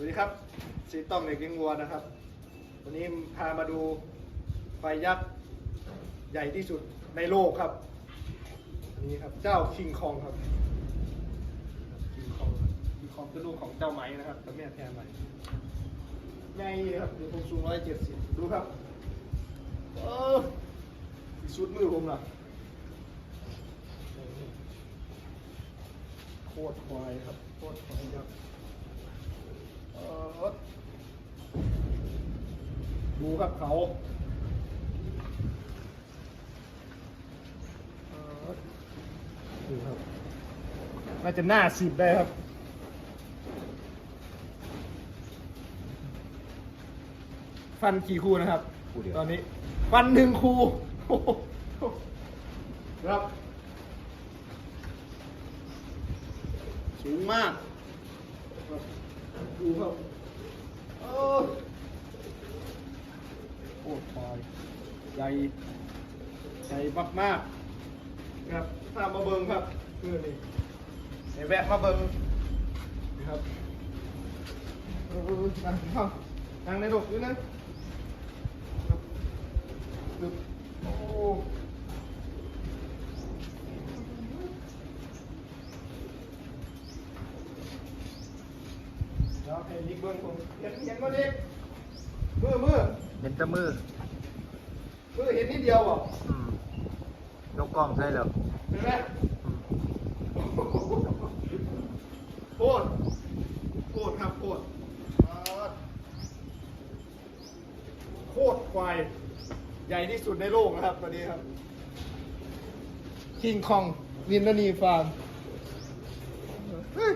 วัสดีครับสีต้องเด็กเลี้ยงวัวนะครับ วันนี้พามาดูไฟยักษ์ใหญ่ที่สุดในโลกครับอันนี้ครับเจ้าคิงคองครับคิงคองคิงคองคือลูกของเจ้าไหมนะครับกับแม่แทนไหมใหญ่ครับเดี๋ยวผมสูงร้อยเจ็ดสิบดูครับเออสุดมือผมล่ะโคตรควายครับโคตรควายยักษ์ เอ่อ ดูครับเขาเอ่อดูครับน่าจะหน้าสิบได้ครับฟันกี่คู่นะครับ คู่เดียว ตอนนี้ ฟันหนึ่งคู่โอ้โหครับ สูงมากครับดูครับเออโอ้ควายใหญ่ใหญ่มากๆครับถ้ามมาเบิงครับคือนี่เดี๋ยวแวะมาเบิงนะครับเออนั่งเข้านั่งในรถด้วยนะดึบโอ้เดี๋ยวให้ลิกเบิ้งผมเห็นเห็นว่าเด็กมือมือ เห็นแตะมือมือเห็นนิดเดียวอะอืมยกกล้องใช่เหรอเห็นไหมอืมโคตรโคตรครับโคตรอ่าโคตรควาย ใหญ่ที่สุดในโลกนะครับตอนนี้ครับคิงคองนินนานีฟาร์มเฮ้ย